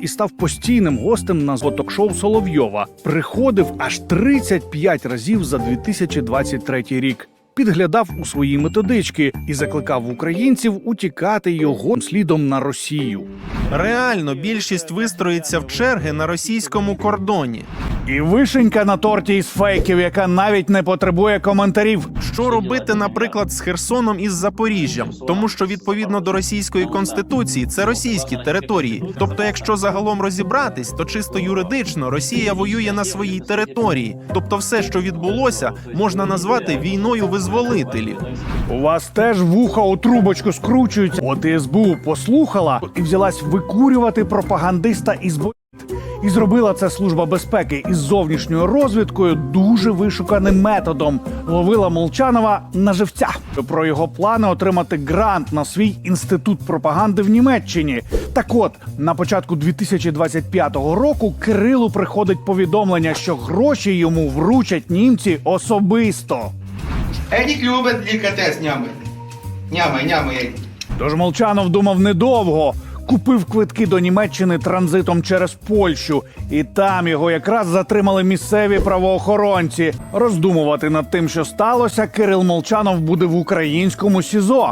і став постійним гостем на ток-шоу Соловйова. Приходив аж 35 разів за 2023 рік. Підглядав у свої методички і закликав українців утікати його слідом на Росію. Реально, більшість вистроїться в черги на російському кордоні. І вишенька на торті із фейків, яка навіть не потребує коментарів. Що робити, наприклад, з Херсоном і з Запоріжжям, тому що відповідно до російської конституції це російські території. Тобто, якщо загалом розібратись, то чисто юридично Росія воює на своїй території. Тобто, все, що відбулося, можна назвати війною визволителів. У вас теж вуха у трубочку скручуються. От СБУ послухала і взялась викурювати пропагандиста із бо... І зробила це служба безпеки із зовнішньою розвідкою дуже вишуканим методом. Ловила Молчанова на живця про його плани отримати грант на свій інститут пропаганди в Німеччині. Так от на початку 2025 року Кирилу приходить повідомлення, що гроші йому вручать німці особисто. Едік любить делікатес нямити. Нямай, нямай, Едік. Тож Молчанов думав недовго. Купив квитки до Німеччини транзитом через Польщу, і там його якраз затримали місцеві правоохоронці. Роздумувати над тим, що сталося, Кирил Молчанов буде в українському СІЗО.